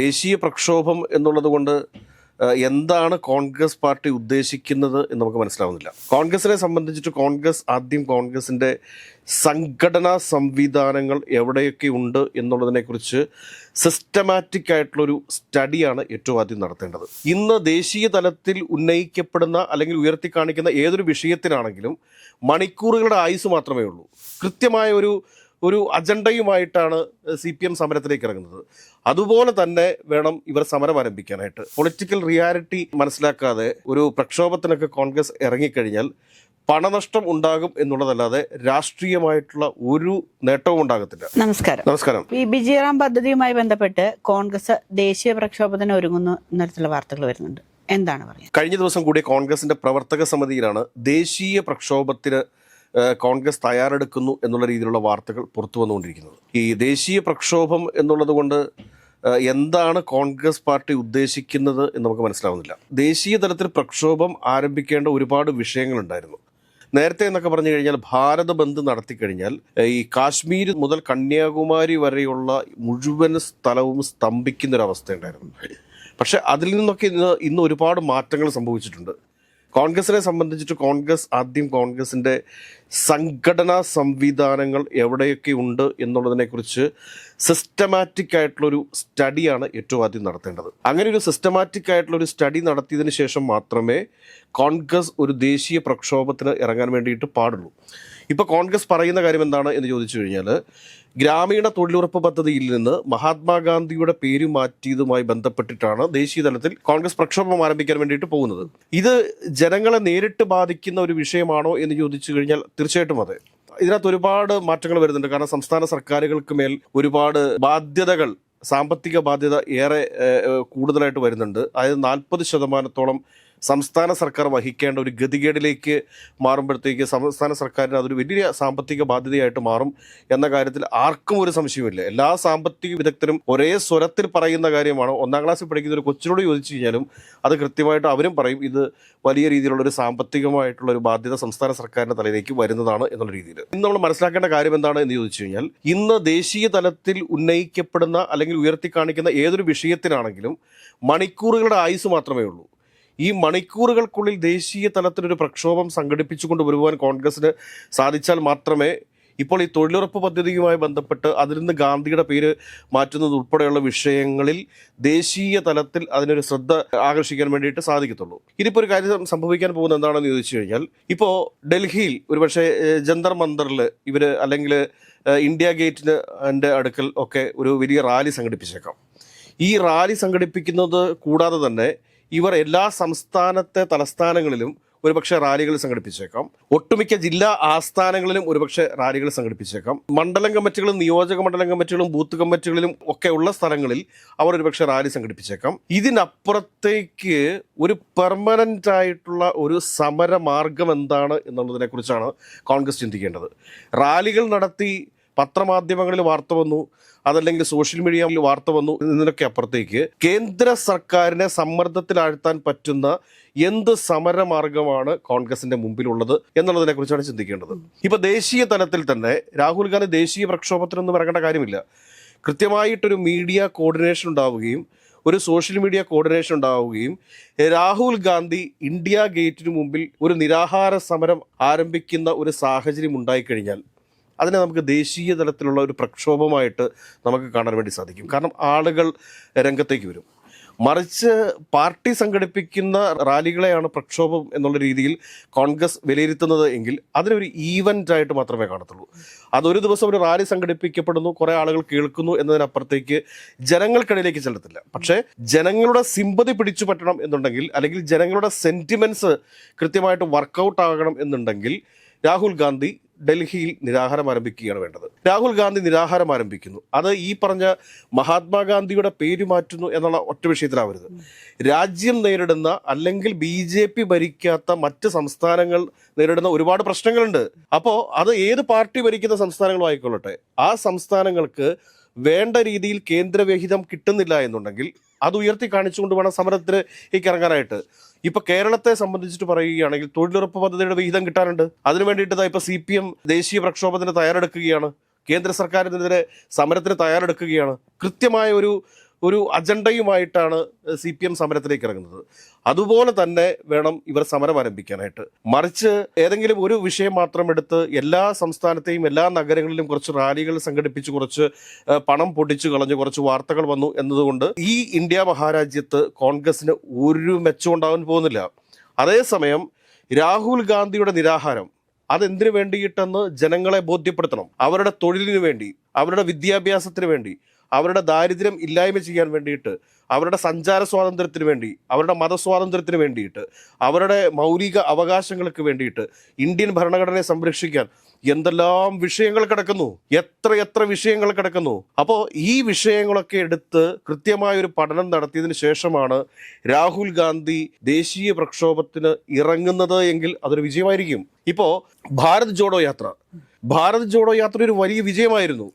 ദേശീയ പ്രക്ഷോഭം എന്നുള്ളത് കൊണ്ട് എന്താണ് കോൺഗ്രസ് പാർട്ടി ഉദ്ദേശിക്കുന്നത് എന്ന് നമുക്ക് മനസ്സിലാവുന്നില്ല. കോൺഗ്രസിനെ സംബന്ധിച്ചിട്ട് കോൺഗ്രസ് ആദ്യം കോൺഗ്രസിന്റെ സംഘടനാ സംവിധാനങ്ങൾ എവിടെയൊക്കെ ഉണ്ട് എന്നുള്ളതിനെക്കുറിച്ച് സിസ്റ്റമാറ്റിക് ആയിട്ടുള്ളൊരു സ്റ്റഡിയാണ് ഏറ്റവും ആദ്യം നടത്തേണ്ടത്. ഇന്ന് ദേശീയ തലത്തിൽ ഉന്നയിക്കപ്പെടുന്ന അല്ലെങ്കിൽ ഉയർത്തി കാണിക്കുന്ന ഏതൊരു വിഷയത്തിനാണെങ്കിലും മണിക്കൂറുകളുടെ ആയുസ് മാത്രമേ ഉള്ളൂ. കൃത്യമായ ഒരു ഒരു അജണ്ടയുമായിട്ടാണ് സി പി എം സമരത്തിലേക്ക് ഇറങ്ങുന്നത്. അതുപോലെ തന്നെ വേണം ഇവർ സമരം ആരംഭിക്കാനായിട്ട്. പൊളിറ്റിക്കൽ റിയാലിറ്റി മനസ്സിലാക്കാതെ ഒരു പ്രക്ഷോഭത്തിനൊക്കെ കോൺഗ്രസ് ഇറങ്ങിക്കഴിഞ്ഞാൽ പണനഷ്ടം ഉണ്ടാകും എന്നുള്ളതല്ലാതെ രാഷ്ട്രീയമായിട്ടുള്ള ഒരു നേട്ടവും ഉണ്ടാകത്തില്ല. നമസ്കാരം. നമസ്കാരം. ഈ ബിജിറാം പദ്ധതിയുമായി ബന്ധപ്പെട്ട് കോൺഗ്രസ് ദേശീയ പ്രക്ഷോഭത്തിന് ഒരുങ്ങുന്നു എന്നുള്ള വാർത്തകൾ വരുന്നുണ്ട്. എന്താണ് പറയുക? കഴിഞ്ഞ ദിവസം കൂടി കോൺഗ്രസിന്റെ പ്രവർത്തക സമിതിയിലാണ് ദേശീയ പ്രക്ഷോഭത്തിന് കോൺഗ്രസ് തയ്യാറെടുക്കുന്നു എന്നുള്ള രീതിയിലുള്ള വാർത്തകൾ പുറത്തു വന്നുകൊണ്ടിരിക്കുന്നത്. ഈ ദേശീയ പ്രക്ഷോഭം എന്നുള്ളത് കൊണ്ട് എന്താണ് കോൺഗ്രസ് പാർട്ടി ഉദ്ദേശിക്കുന്നത് എന്ന് നമുക്ക് മനസ്സിലാവുന്നില്ല. ദേശീയ തലത്തിൽ പ്രക്ഷോഭം ആരംഭിക്കേണ്ട ഒരുപാട് വിഷയങ്ങളുണ്ടായിരുന്നു. നേരത്തെ എന്നൊക്കെ പറഞ്ഞു കഴിഞ്ഞാൽ ഭാരത ബന്ദ് നടത്തിക്കഴിഞ്ഞാൽ ഈ കാശ്മീർ മുതൽ കന്യാകുമാരി വരെയുള്ള മുഴുവൻ സ്ഥലവും സ്തംഭിക്കുന്നൊരവസ്ഥയുണ്ടായിരുന്നു. പക്ഷെ അതിൽ നിന്നൊക്കെ ഇന്ന് ഇന്ന് ഒരുപാട് മാറ്റങ്ങൾ സംഭവിച്ചിട്ടുണ്ട്. കോൺഗ്രസിനെ സംബന്ധിച്ചിട്ട് കോൺഗ്രസ് ആദ്യം കോൺഗ്രസിന്റെ സംഘടനാ സംവിധാനങ്ങൾ എവിടെയൊക്കെ ഉണ്ട് എന്നുള്ളതിനെക്കുറിച്ച് സിസ്റ്റമാറ്റിക് ആയിട്ടുള്ളൊരു സ്റ്റഡിയാണ് ഏറ്റവും ആദ്യം നടത്തേണ്ടത്. അങ്ങനെ ഒരു സിസ്റ്റമാറ്റിക് ആയിട്ടുള്ളൊരു സ്റ്റഡി നടത്തിയതിന് ശേഷം മാത്രമേ കോൺഗ്രസ് ഒരു ദേശീയ പ്രക്ഷോഭത്തിന് ഇറങ്ങാൻ വേണ്ടിയിട്ട് പാടുള്ളൂ. ഇപ്പോൾ കോൺഗ്രസ് പറയുന്ന കാര്യം എന്താണ് എന്ന് ചോദിച്ചു കഴിഞ്ഞാൽ ഗ്രാമീണ തൊഴിലുറപ്പ് പദ്ധതിയിൽ നിന്ന് മഹാത്മാഗാന്ധിയുടെ പേര് മാറ്റിയതുമായി ബന്ധപ്പെട്ടിട്ടാണ് ദേശീയ തലത്തിൽ കോൺഗ്രസ് പ്രക്ഷോഭം ആരംഭിക്കാൻ വേണ്ടിയിട്ട് പോകുന്നത്. ഇത് ജനങ്ങളെ നേരിട്ട് ബാധിക്കുന്ന ഒരു വിഷയമാണോ എന്ന് ചോദിച്ചു കഴിഞ്ഞാൽ തീർച്ചയായിട്ടും അതെ. ഇതിനകത്ത് ഒരുപാട് മാറ്റങ്ങൾ വരുന്നുണ്ട്. കാരണം സംസ്ഥാന സർക്കാരുകൾക്ക് മേൽ ഒരുപാട് ബാധ്യതകൾ സാമ്പത്തിക ബാധ്യത ഏറെ കൂടുതലായിട്ട് വരുന്നുണ്ട്. അതായത് നാൽപ്പത് ശതമാനത്തോളം സംസ്ഥാന സർക്കാർ വഹിക്കേണ്ട ഒരു ഗതികേടിലേക്ക് മാറുമ്പോഴത്തേക്ക് സംസ്ഥാന സർക്കാരിന് അതൊരു വലിയ സാമ്പത്തിക ബാധ്യതയായിട്ട് മാറും എന്ന കാര്യത്തിൽ ആർക്കും ഒരു സംശയമില്ല എല്ലാ സാമ്പത്തിക വിദഗ്ധരും ഒരേ സ്വരത്തിൽ പറയുന്ന കാര്യമാണ്. ഒന്നാം ക്ലാസ്സിൽ പഠിക്കുന്ന ഒരു കൊച്ചിനോട് ചോദിച്ചു കഴിഞ്ഞാലും അത് കൃത്യമായിട്ട് അവരും പറയും. ഇത് വലിയ രീതിയിലുള്ള ഒരു സാമ്പത്തികമായിട്ടുള്ള ഒരു ബാധ്യത സംസ്ഥാന സർക്കാരിന്റെ തലയിലേക്ക് വരുന്നതാണ് എന്നുള്ള രീതിയിൽ. ഇന്ന് നമ്മൾ മനസ്സിലാക്കേണ്ട കാര്യം എന്താണ് എന്ന് ചോദിച്ചു കഴിഞ്ഞാൽ ഇന്ന് ദേശീയ തലത്തിൽ ഉന്നയിക്കപ്പെടുന്ന അല്ലെങ്കിൽ ഉയർത്തി കാണിക്കുന്ന ഏതൊരു വിഷയത്തിനാണെങ്കിലും മണിക്കൂറുകളുടെ ആയുസ് മാത്രമേ ഉള്ളൂ. ഈ മണിക്കൂറുകൾക്കുള്ളിൽ ദേശീയ തലത്തിലൊരു പ്രക്ഷോഭം സംഘടിപ്പിച്ചുകൊണ്ട് വരുവാൻ കോൺഗ്രസിന് സാധിച്ചാൽ മാത്രമേ ഇപ്പോൾ ഈ തൊഴിലുറപ്പ് പദ്ധതിയുമായി ബന്ധപ്പെട്ട് അതിൽ നിന്ന് ഗാന്ധിയുടെ പേര് മാറ്റുന്നത് ഉൾപ്പെടെയുള്ള വിഷയങ്ങളിൽ ദേശീയ തലത്തിൽ അതിനൊരു ശ്രദ്ധ ആകർഷിക്കാൻ വേണ്ടിയിട്ട് സാധിക്കത്തുള്ളൂ. ഇനിയിപ്പോൾ ഒരു കാര്യം സംഭവിക്കാൻ പോകുന്ന എന്താണെന്ന് ചോദിച്ചു കഴിഞ്ഞാൽ ഇപ്പോൾ ഡൽഹിയിൽ ഒരുപക്ഷെ ജന്തർ മന്ദറിൽ ഇവർ അല്ലെങ്കിൽ ഇന്ത്യ ഗേറ്റിന് എന്റെ അടുക്കൽ ഒക്കെ ഒരു വലിയ റാലി സംഘടിപ്പിച്ചേക്കാം. ഈ റാലി സംഘടിപ്പിക്കുന്നത് കൂടാതെ തന്നെ ഇവർ എല്ലാ സംസ്ഥാനത്തെ തലസ്ഥാനങ്ങളിലും ഒരുപക്ഷെ റാലികൾ സംഘടിപ്പിച്ചേക്കാം. ഒട്ടുമിക്ക ജില്ലാ ആസ്ഥാനങ്ങളിലും ഒരുപക്ഷെ റാലികൾ സംഘടിപ്പിച്ചേക്കാം. മണ്ഡലം കമ്മിറ്റികളും നിയോജക മണ്ഡലം കമ്മിറ്റികളും ബൂത്ത് കമ്മിറ്റികളിലും ഒക്കെ ഉള്ള സ്ഥലങ്ങളിൽ അവർ ഒരുപക്ഷെ റാലി സംഘടിപ്പിച്ചേക്കാം. ഇതിനപ്പുറത്തേക്ക് ഒരു പെർമനന്റ് ആയിട്ടുള്ള ഒരു സമര മാർഗം എന്താണ് എന്നുള്ളതിനെ കുറിച്ചാണ് കോൺഗ്രസ് ചിന്തിക്കേണ്ടത്. റാലികൾ നടത്തി പത്രമാധ്യമങ്ങളിൽ വാർത്ത വന്നു അതല്ലെങ്കിൽ സോഷ്യൽ മീഡിയയിൽ വാർത്ത വന്നു ഇതിനൊക്കെ അപ്പുറത്തേക്ക് കേന്ദ്ര സർക്കാരിനെ സമ്മർദ്ദത്തിലാഴ്ത്താൻ പറ്റുന്ന എന്ത് സമരമാർഗമാണ് കോൺഗ്രസിന്റെ മുമ്പിലുള്ളത് എന്നുള്ളതിനെ കുറിച്ചാണ് ചിന്തിക്കേണ്ടത്. ഇപ്പൊ ദേശീയ തലത്തിൽ തന്നെ രാഹുൽ ഗാന്ധി ദേശീയ പ്രക്ഷോഭത്തിനൊന്നും ഇറങ്ങേണ്ട കാര്യമില്ല. കൃത്യമായിട്ടൊരു മീഡിയ കോർഡിനേഷൻ ഉണ്ടാവുകയും ഒരു സോഷ്യൽ മീഡിയ കോർഡിനേഷൻ ഉണ്ടാവുകയും രാഹുൽ ഗാന്ധി ഇന്ത്യ ഗേറ്റിന് മുമ്പിൽ ഒരു നിരാഹാര സമരം ആരംഭിക്കുന്ന ഒരു സാഹചര്യം ഉണ്ടായിക്കഴിഞ്ഞാൽ അതിനെ നമുക്ക് ദേശീയ തലത്തിലുള്ള ഒരു പ്രക്ഷോഭമായിട്ട് നമുക്ക് കാണാൻ വേണ്ടി സാധിക്കും. കാരണം ആളുകൾ രംഗത്തേക്ക് വരും. മറിച്ച് പാർട്ടി സംഘടിപ്പിക്കുന്ന റാലികളെയാണ് പ്രക്ഷോഭം എന്നുള്ള രീതിയിൽ കോൺഗ്രസ് വിലയിരുത്തുന്നത് എങ്കിൽ അതിനൊരു ഈവന്റ് ആയിട്ട് മാത്രമേ കാണത്തുള്ളൂ. അതൊരു ദിവസം ഒരു റാലി സംഘടിപ്പിക്കപ്പെടുന്നു കുറേ ആളുകൾ കേൾക്കുന്നു എന്നതിനപ്പുറത്തേക്ക് ജനങ്ങൾക്കിടയിലേക്ക് ചെല്ലത്തില്ല. പക്ഷേ ജനങ്ങളുടെ സിമ്പതി പിടിച്ചു പറ്റണം എന്നുണ്ടെങ്കിൽ അല്ലെങ്കിൽ ജനങ്ങളുടെ സെന്റിമെന്റ്സ് കൃത്യമായിട്ട് വർക്കൗട്ട് ആകണം എന്നുണ്ടെങ്കിൽ രാഹുൽ ഗാന്ധി ഡൽഹിയിൽ നിരാഹാരം ആരംഭിക്കുകയാണ് വേണ്ടത്. രാഹുൽ ഗാന്ധി നിരാഹാരം ആരംഭിക്കുന്നു. അത് ഈ പറഞ്ഞ മഹാത്മാഗാന്ധിയുടെ പേര് മാറ്റുന്നു എന്നുള്ള ഒറ്റ വിഷയത്തിലാവരുത്. രാജ്യം നേരിടുന്ന അല്ലെങ്കിൽ ബി ജെ പി ഭരിക്കാത്ത മറ്റ് സംസ്ഥാനങ്ങൾ നേരിടുന്ന ഒരുപാട് പ്രശ്നങ്ങളുണ്ട്. അപ്പോൾ അത് ഏത് പാർട്ടി ഭരിക്കുന്ന സംസ്ഥാനങ്ങളും ആയിക്കൊള്ളട്ടെ. ആ സംസ്ഥാനങ്ങൾക്ക് വേണ്ട രീതിയിൽ കേന്ദ്രവിഹിതം കിട്ടുന്നില്ല എന്നുണ്ടെങ്കിൽ അത് ഉയർത്തി കാണിച്ചുകൊണ്ട് വേണം സമരത്തിലേക്ക് ഇറങ്ങാനായിട്ട് ഇപ്പൊ കേരളത്തെ സംബന്ധിച്ചിട്ട് പറയുകയാണെങ്കിൽ തൊഴിലുറപ്പ് പദ്ധതിയുടെ വിഹിതം കിട്ടാനുണ്ട്. അതിനു വേണ്ടിയിട്ട് ഇപ്പൊ സി പി എം ദേശീയ പ്രക്ഷോഭത്തിന് തയ്യാറെടുക്കുകയാണ്. കേന്ദ്ര സർക്കാരിനെതിരെ സമരത്തിന് തയ്യാറെടുക്കുകയാണ്. കൃത്യമായ ഒരു ഒരു അജണ്ടയുമായിട്ടാണ് സി പി എം സമരത്തിലേക്ക് ഇറങ്ങുന്നത്. അതുപോലെ തന്നെ വേണം ഇവർ സമരം ആരംഭിക്കാനായിട്ട്. മറിച്ച് ഏതെങ്കിലും ഒരു വിഷയം മാത്രം എടുത്ത് എല്ലാ സംസ്ഥാനത്തെയും എല്ലാ നഗരങ്ങളിലും കുറച്ച് റാലികൾ സംഘടിപ്പിച്ച് കുറച്ച് പണം പൊട്ടിച്ചു കളഞ്ഞ് കുറച്ച് വാർത്തകൾ വന്നു എന്നതുകൊണ്ട് ഈ ഇന്ത്യ മഹാരാജ്യത്ത് കോൺഗ്രസിന് ഒരു മെച്ചം ഉണ്ടാവാൻ പോകുന്നില്ല. അതേസമയം രാഹുൽ ഗാന്ധിയുടെ നിരാഹാരം അതെന്തിനു വേണ്ടിയിട്ടെന്ന് ജനങ്ങളെ ബോധ്യപ്പെടുത്തണം. അവരുടെ തൊഴിലിനു വേണ്ടി അവരുടെ വിദ്യാഭ്യാസത്തിന് വേണ്ടി അവരുടെ ദാരിദ്ര്യം ഇല്ലായ്മ ചെയ്യാൻ വേണ്ടിയിട്ട് അവരുടെ സഞ്ചാര സ്വാതന്ത്ര്യത്തിന് വേണ്ടി അവരുടെ മതസ്വാതന്ത്ര്യത്തിന് വേണ്ടിയിട്ട് അവരുടെ മൗലിക അവകാശങ്ങൾക്ക് വേണ്ടിയിട്ട് ഇന്ത്യൻ ഭരണഘടനയെ സംരക്ഷിക്കാൻ എന്തെല്ലാം വിഷയങ്ങൾ കിടക്കുന്നു? എത്ര എത്ര വിഷയങ്ങൾ കിടക്കുന്നു? അപ്പോൾ ഈ വിഷയങ്ങളൊക്കെ എടുത്ത് കൃത്യമായ ഒരു പഠനം നടത്തിയതിന് ശേഷമാണ് രാഹുൽ ഗാന്ധി ദേശീയ പ്രക്ഷോഭത്തിന് ഇറങ്ങുന്നത് എങ്കിൽ അതൊരു വിജയമായിരിക്കും. ഇപ്പോൾ ഭാരത് ജോഡോ യാത്ര. ഭാരത് ജോഡോ യാത്ര ഒരു വലിയ വിജയമായിരുന്നു.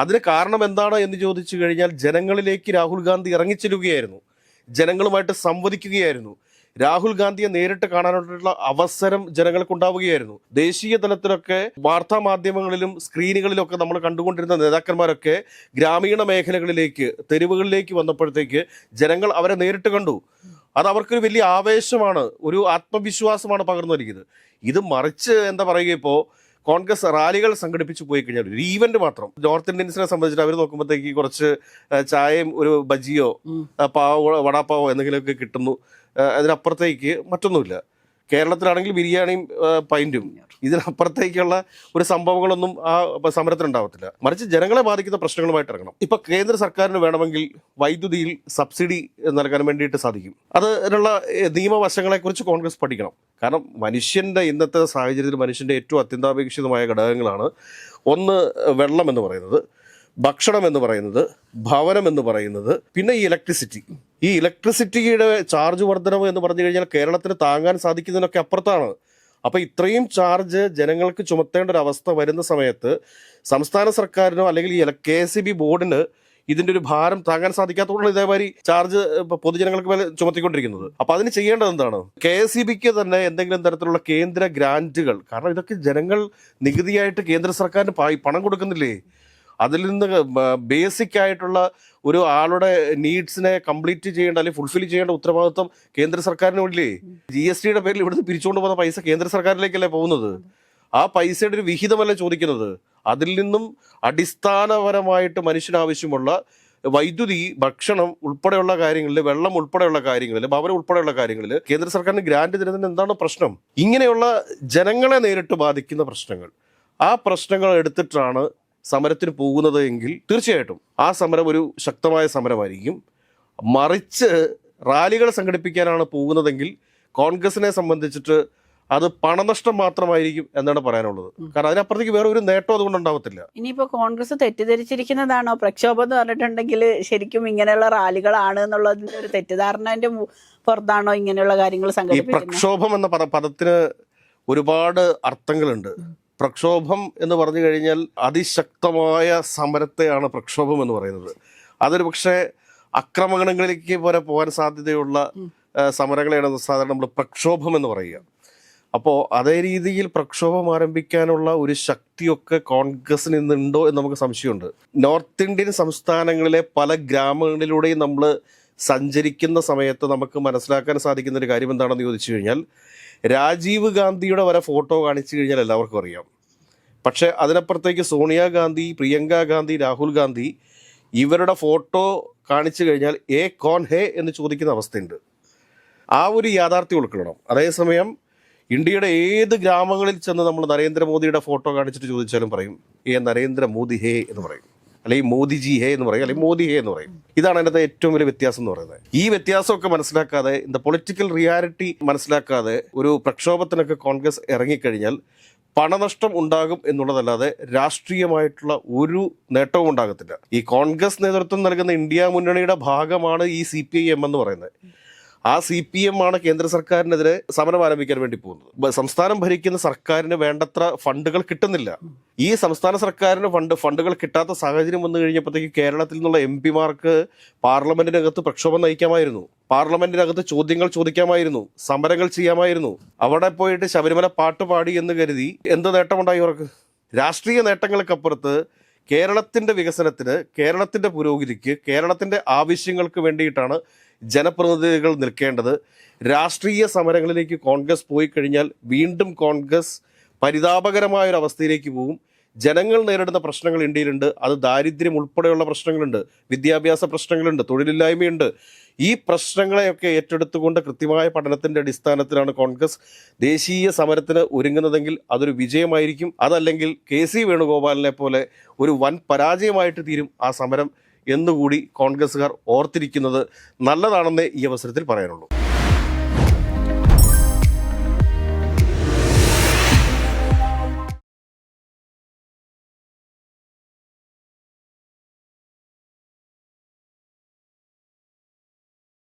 അതിന് കാരണം എന്താണ് എന്ന് ചോദിച്ചു കഴിഞ്ഞാൽ ജനങ്ങളിലേക്ക് രാഹുൽ ഗാന്ധി ഇറങ്ങിച്ചെല്ലുകയായിരുന്നു. ജനങ്ങളുമായിട്ട് സംവദിക്കുകയായിരുന്നു. രാഹുൽ ഗാന്ധിയെ നേരിട്ട് കാണാനായിട്ടുള്ള അവസരം ജനങ്ങൾക്ക് ഉണ്ടാവുകയായിരുന്നു ദേശീയ തലത്തിലൊക്കെ വാർത്താ മാധ്യമങ്ങളിലും സ്ക്രീനുകളിലൊക്കെ നമ്മൾ കണ്ടുകൊണ്ടിരുന്ന നേതാക്കന്മാരൊക്കെ ഗ്രാമീണ മേഖലകളിലേക്ക് തെരുവുകളിലേക്ക് വന്നപ്പോഴത്തേക്ക് ജനങ്ങൾ അവരെ നേരിട്ട് കണ്ടു. അത് അവർക്കൊരു വലിയ ആവേശമാണ് ഒരു ആത്മവിശ്വാസമാണ് പകർന്നു നൽകിയത് ഇത് മറിച്ച് എന്താ പറയുക ഇപ്പോൾ കോൺഗ്രസ് റാലികൾ സംഘടിപ്പിച്ചു പോയി കഴിഞ്ഞാൽ ഒരു ഈവന്റ് മാത്രം. നോർത്ത് ഇന്ത്യൻസിനെ സംബന്ധിച്ചിട്ട് അവർ നോക്കുമ്പോഴത്തേക്ക് കുറച്ച് ചായയും ഒരു ബജിയോ പാവോ വടാപ്പാവോ എന്തെങ്കിലുമൊക്കെ കിട്ടുന്നു. അതിനപ്പുറത്തേക്ക് മറ്റൊന്നുമില്ല. കേരളത്തിലാണെങ്കിൽ ബിരിയാണിയും പൈന്റും ഇതിനപ്പുറത്തേക്കുള്ള ഒരു സംഭവങ്ങളൊന്നും ആ സമരത്തിനുണ്ടാവത്തില്ല മറിച്ച് ജനങ്ങളെ ബാധിക്കുന്ന പ്രശ്നങ്ങളുമായിട്ട് ഇറങ്ങണം. ഇപ്പൊ കേന്ദ്ര സർക്കാരിന് വേണമെങ്കിൽ വൈദ്യുതിയിൽ സബ്സിഡി നൽകാൻ വേണ്ടിയിട്ട് സാധിക്കും. അതിനുള്ള നിയമവശങ്ങളെക്കുറിച്ച് കോൺഗ്രസ് പഠിക്കണം. കാരണം മനുഷ്യന്റെ ഇന്നത്തെ സാഹചര്യത്തിൽ മനുഷ്യന്റെ ഏറ്റവും അത്യന്താപേക്ഷിതമായ ഘടകങ്ങളാണ് ഒന്ന് വെള്ളം എന്ന് പറയുന്നത്. ഭക്ഷണം എന്ന് പറയുന്നത് ഭവനം എന്ന് പറയുന്നത്. പിന്നെ ഈ ഇലക്ട്രിസിറ്റി ഈ ഇലക്ട്രിസിറ്റിയുടെ ചാർജ് വർധനവ് എന്ന് പറഞ്ഞു കഴിഞ്ഞാൽ കേരളത്തിന് താങ്ങാൻ സാധിക്കുന്നതിനൊക്കെ അപ്പുറത്താണ്. അപ്പോൾ ഇത്രയും ചാർജ് ജനങ്ങൾക്ക് ചുമത്തേണ്ട ഒരു അവസ്ഥ വരുന്ന സമയത്ത് സംസ്ഥാന സർക്കാരിനോ അല്ലെങ്കിൽ ഈ കെ എസ് ബി ബോർഡിന് ഇതിന്റെ ഒരു ഭാരം താങ്ങാൻ സാധിക്കാത്തതുകൊണ്ടാണ് ഇതേമാതിരി ചാർജ് പൊതുജനങ്ങൾക്ക് മേലെ ചുമത്തിക്കൊണ്ടിരിക്കുന്നത്. അപ്പൊ അതിന് ചെയ്യേണ്ടത് എന്താണ്? കെ എസ് ഇ ബിക്ക് തന്നെ എന്തെങ്കിലും തരത്തിലുള്ള കേന്ദ്ര ഗ്രാന്റുകൾ കാരണം ഇതൊക്കെ ജനങ്ങൾ നികുതിയായിട്ട് കേന്ദ്ര സർക്കാരിന് പണം കൊടുക്കുന്നില്ലേ? അതിൽ നിന്ന് ബേസിക് ആയിട്ടുള്ള ഒരു ആളുടെ നീഡ്സിനെ കംപ്ലീറ്റ് ചെയ്യേണ്ട അല്ലെങ്കിൽ ഫുൾഫിൽ ചെയ്യേണ്ട ഉത്തരവാദിത്വം കേന്ദ്ര സർക്കാരിന് ഇല്ലേ ജി എസ് ടിയുടെ പേരിൽ ഇവിടുന്ന് പിരിച്ചുകൊണ്ട് പോകുന്ന പൈസ കേന്ദ്ര സർക്കാരിലേക്കല്ലേ പോകുന്നത്? ആ പൈസയുടെ ഒരു വിഹിതമല്ല ചോദിക്കുന്നത്? അതിൽ നിന്നും അടിസ്ഥാനപരമായിട്ട് മനുഷ്യനാവശ്യമുള്ള വൈദ്യുതി ഭക്ഷണം ഉൾപ്പെടെയുള്ള കാര്യങ്ങളിൽ വെള്ളം ഉൾപ്പെടെയുള്ള കാര്യങ്ങളിൽ ഭവനം ഉൾപ്പെടെയുള്ള കാര്യങ്ങളിൽ കേന്ദ്ര സർക്കാരിന് ഗ്രാന്റ് തരുന്നതിന് എന്താണ് പ്രശ്നം? ഇങ്ങനെയുള്ള ജനങ്ങളെ നേരിട്ട് ബാധിക്കുന്ന പ്രശ്നങ്ങൾ. ആ പ്രശ്നങ്ങൾ എടുത്തിട്ടാണ് സമരത്തിന് പോകുന്നത് എങ്കിൽ തീർച്ചയായിട്ടും ആ സമരം ഒരു ശക്തമായ സമരമായിരിക്കും. മറിച്ച് റാലികൾ സംഘടിപ്പിക്കാനാണ് പോകുന്നതെങ്കിൽ കോൺഗ്രസിനെ സംബന്ധിച്ചിട്ട് അത് പണനഷ്ടം മാത്രമായിരിക്കും എന്നാണ് പറയാനുള്ളത്. കാരണം അതിനപ്പുറത്തേക്ക് വേറെ ഒരു നേട്ടം അതുകൊണ്ട് ഉണ്ടാവത്തില്ല. ഇനിയിപ്പോ കോൺഗ്രസ് തെറ്റിദ്ധരിച്ചിരിക്കുന്നതാണോ? പ്രക്ഷോഭം എന്ന് പറഞ്ഞിട്ടുണ്ടെങ്കിൽ ശരിക്കും ഇങ്ങനെയുള്ള റാലികളാണ് എന്നുള്ളതിന്റെ ഒരു തെറ്റിദ്ധാരണന്റെ പുറത്താണോ ഇങ്ങനെയുള്ള കാര്യങ്ങൾ സംഘടിപ്പിക്കുന്നത്? പ്രക്ഷോഭം എന്ന പദ പദത്തിന് ഒരുപാട് അർത്ഥങ്ങളുണ്ട്. പ്രക്ഷോഭം എന്ന് പറഞ്ഞു കഴിഞ്ഞാൽ അതിശക്തമായ സമരത്തെയാണ് പ്രക്ഷോഭം എന്ന് പറയുന്നത്. അതൊരു പക്ഷേ ആക്രമണങ്ങളിലേക്ക് വരെ പോകാൻ സാധ്യതയുള്ള സമരങ്ങളെയാണ് സാധാരണ നമ്മൾ പ്രക്ഷോഭം എന്ന് പറയുക. അപ്പോൾ അതേ രീതിയിൽ പ്രക്ഷോഭം ആരംഭിക്കാനുള്ള ഒരു ശക്തിയൊക്കെ കോൺഗ്രസിന് ഇന്നുണ്ടോ എന്ന് നമുക്ക് സംശയമുണ്ട്. നോർത്ത് ഇന്ത്യൻ സംസ്ഥാനങ്ങളിലെ പല ഗ്രാമങ്ങളിലൂടെയും നമ്മൾ സഞ്ചരിക്കുന്ന സമയത്ത് നമുക്ക് മനസ്സിലാക്കാൻ സാധിക്കുന്ന ഒരു കാര്യം എന്താണെന്ന് ചോദിച്ചു കഴിഞ്ഞാൽ രാജീവ് ഗാന്ധിയുടെ വരെ ഫോട്ടോ കാണിച്ചു കഴിഞ്ഞാൽ എല്ലാവർക്കും അറിയാം. പക്ഷെ അതിനപ്പുറത്തേക്ക് സോണിയാഗാന്ധി പ്രിയങ്ക ഗാന്ധി രാഹുൽ ഗാന്ധി ഇവരുടെ ഫോട്ടോ കാണിച്ചു കഴിഞ്ഞാൽ എ കോൺ ഹേ എന്ന് ചോദിക്കുന്ന അവസ്ഥയുണ്ട്. ആ ഒരു യാഥാർത്ഥ്യം ഉൾക്കൊള്ളണം. അതേസമയം ഇന്ത്യയുടെ ഏത് ഗ്രാമങ്ങളിൽ ചെന്ന് നമ്മൾ നരേന്ദ്രമോദിയുടെ ഫോട്ടോ കാണിച്ചിട്ട് ചോദിച്ചാലും പറയും ഏ നരേന്ദ്രമോദി ഹേ എന്ന് പറയും. അല്ലെങ്കിൽ മോദിജി ഹേ എന്ന് പറയും അല്ലെങ്കിൽ മോദി ഹേ എന്ന് പറയും. ഇതാണ് അതിനകത്ത് ഏറ്റവും വലിയ വ്യത്യാസം എന്ന് പറയുന്നത്. ഈ വ്യത്യാസമൊക്കെ മനസ്സിലാക്കാതെ ഇന്ന പൊളിറ്റിക്കൽ റിയാലിറ്റി മനസ്സിലാക്കാതെ ഒരു പ്രക്ഷോഭത്തിനൊക്കെ കോൺഗ്രസ് ഇറങ്ങിക്കഴിഞ്ഞാൽ പണനഷ്ടം ഉണ്ടാകും എന്നുള്ളതല്ലാതെ രാഷ്ട്രീയമായിട്ടുള്ള ഒരു നേട്ടവും ഉണ്ടാകത്തില്ല. ഈ കോൺഗ്രസ് നേതൃത്വം നൽകുന്ന ഇന്ത്യ മുന്നണിയുടെ ഭാഗമാണ് ഈ സി പി ഐ എം എന്ന് പറയുന്നത്. ആ സി പി എം ആണ് കേന്ദ്ര സർക്കാരിനെതിരെ സമരം ആരംഭിക്കാൻ വേണ്ടി പോകുന്നത്. സംസ്ഥാനം ഭരിക്കുന്ന സർക്കാരിന് വേണ്ടത്ര ഫണ്ടുകൾ കിട്ടുന്നില്ല. ഈ സംസ്ഥാന സർക്കാരിന് ഫണ്ട് ഫണ്ടുകൾ കിട്ടാത്ത സാഹചര്യം വന്നു കഴിഞ്ഞപ്പോഴത്തേക്ക് കേരളത്തിൽ നിന്നുള്ള എം പിമാർക്ക് പാർലമെന്റിനകത്ത് പ്രക്ഷോഭം നയിക്കാമായിരുന്നു. പാർലമെന്റിനകത്ത് ചോദ്യങ്ങൾ ചോദിക്കാമായിരുന്നു. സമരങ്ങൾ ചെയ്യാമായിരുന്നു. അവിടെ പോയിട്ട് ശബരിമല പാട്ട് പാടി എന്ന് കരുതി എന്ത് നേട്ടമുണ്ടായി അവർക്ക്? രാഷ്ട്രീയ നേട്ടങ്ങൾക്കപ്പുറത്ത് കേരളത്തിന്റെ വികസനത്തിന് കേരളത്തിന്റെ പുരോഗതിക്ക് കേരളത്തിന്റെ ആവശ്യങ്ങൾക്ക് വേണ്ടിയിട്ടാണ് ജനപ്രതിനിധികൾ നിൽക്കേണ്ടത് രാഷ്ട്രീയ സമരങ്ങളിലേക്ക് കോൺഗ്രസ് പോയി കഴിഞ്ഞാൽ വീണ്ടും കോൺഗ്രസ് പരിതാപകരമായ ഒരു അവസ്ഥയിലേക്ക് പോകും. ജനങ്ങൾ നേരിടുന്ന പ്രശ്നങ്ങൾ ഇന്ത്യയിലുണ്ട്. അത് ദാരിദ്ര്യം ഉൾപ്പെടെയുള്ള പ്രശ്നങ്ങളുണ്ട്. വിദ്യാഭ്യാസ പ്രശ്നങ്ങളുണ്ട്. തൊഴിലില്ലായ്മയുണ്ട്. ഈ പ്രശ്നങ്ങളെയൊക്കെ ഏറ്റെടുത്തുകൊണ്ട് കൃത്യമായ പഠനത്തിന്റെ അടിസ്ഥാനത്തിലാണ് കോൺഗ്രസ് ദേശീയ സമരത്തിന് ഒരുങ്ങുന്നതെങ്കിൽ അതൊരു വിജയമായിരിക്കും. അതല്ലെങ്കിൽ കെ സി വേണുഗോപാലിനെ പോലെ ഒരു വൻ പരാജയമായിട്ട് തീരും ആ സമരം. എന്നുകൂടി കോൺഗ്രസ്സുകാർ ഓർത്തിരിക്കുന്നത് നല്ലതാണെന്നേ ഈ അവസരത്തിൽ പറയാനുള്ളൂ.